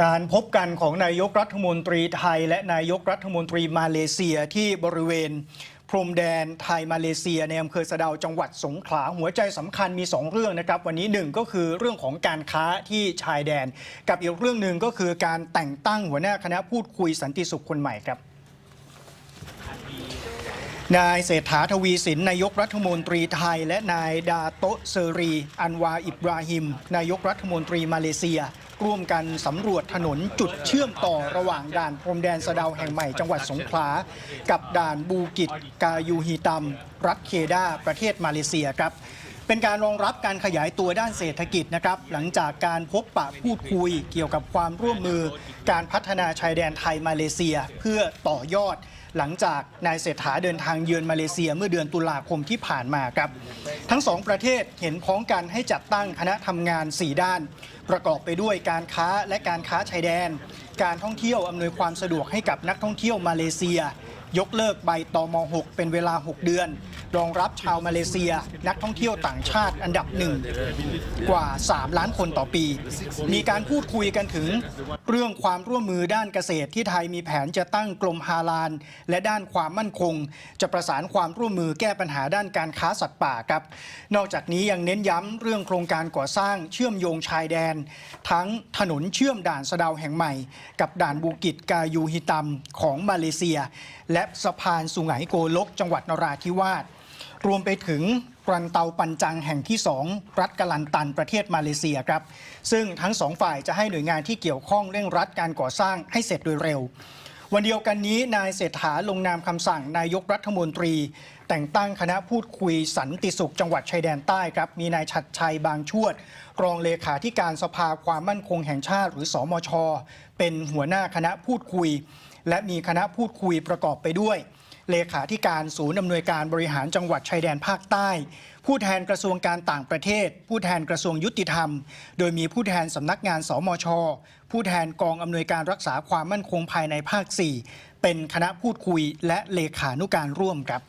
การพบกันของนายกรัฐมนตรีไทย และนายกรัฐมนตรีมาเลเซียที่บริเวณ พรมแดนไทยมาเลเซียในอำเภอสะเดาจังหวัดสงขลาหัวใจสำคัญมี 2 เรื่องนะครับ วันนี้หนึ่งก็คือเรื่องของการค้าที่ชายแดน กับอีกเรื่องหนึ่งก็คือการแต่งตั้งหัวหน้าคณะพูดคุยสันติสุขคนใหม่ครับนายเศรษฐาทวีสินนายกรัฐมนตรีไทย และนายดาโตเซรี อันวาอิบราฮิม นายกรัฐมนตรีมาเลเซีย ร่วมกันสำรวจถนนจุดเชื่อมต่อระหว่างด่านพรมแดนสะดาวแห่งใหม่จังหวัดสงขลา กับด่านบูกิจกายูฮีตัม รัฐเคดาประเทศมาเลเซียครับ เป็นการรองรับการขยายตัวด้านเศรษฐกิจนะครับ หลังจากการพบปะพูดคุยเกี่ยวกับความร่วมมือ การพัฒนาชายแดนไทยมาเลเซียเพื่อต่อยอด หลังจากนายเศรษฐาเดินทางเยือนมาเลเซียเมื่อเดือนตุลาคมที่ผ่านมาครับ ทั้งสองประเทศเห็นพ้องกันให้จัดตั้งคณะทำงาน 4 ด้าน ประกอบไปด้วยการค้าและการค้าชายแดน การท่องเที่ยวอำนวยความสะดวกให้กับนักท่องเที่ยวมาเลเซีย ยกเลิกใบตอม6เป็นเวลา 6 เดือน รองรับชาวมาเลเซีย นักท่องเที่ยวต่างชาติอันดับหนึ่งกว่า 3 ล้านคนต่อปี มีการพูดคุยกันถึง เรื่องความร่วมมือด้านเกษตรที่ไทยมีแผนจะตั้งกรมฮาลาลและด้านความมั่นคง จะประสานความร่วมมือแก้ปัญหาด้านการค้าสัตว์ป่าครับ นอกจากนี้ยังเน้นย้ำเรื่องโครงการก่อสร้างเชื่อมโยงชายแดน ทั้งถนนเชื่อมด่านสะดาวแห่งใหม่กับด่านบูกิตกายูฮิตัมของมาเลเซีย และสะพานสุไหงโกลก จังหวัดนราธิวาสรวมไปถึงรันเตาปันจังแห่งที่ 2 รัฐกะลันตันประเทศมาเลเซียครับ ซึ่งทั้งสองฝ่ายจะให้หน่วยงานที่เกี่ยวข้องเร่งรัดการก่อสร้างให้เสร็จโดยเร็ว วันเดียวกันนี้นายเศรษฐาลงนามคำสั่งนายกรัฐมนตรี แต่งตั้งคณะพูดคุยสันติสุขจังหวัดชายแดนใต้ครับ มีนายชัดชัยบางชวด รองเลขาธิการสภาความมั่นคงแห่งชาติ หรือสอมช เป็นหัวหน้าคณะพูดคุย และมีคณะพูดคุยประกอบไปด้วย เลขาธิการศูนย์อำนวยการบริหารจังหวัดชายแดนภาคใต้ ผู้แทนกระทรวงการต่างประเทศ ผู้แทนกระทรวงยุติธรรม โดยมีผู้แทนสำนักงานสมช ผู้แทนกองอำนวยการรักษาความมั่นคงภายในภาค 4 เป็นคณะพูดคุยและเลขานุการร่วมครับ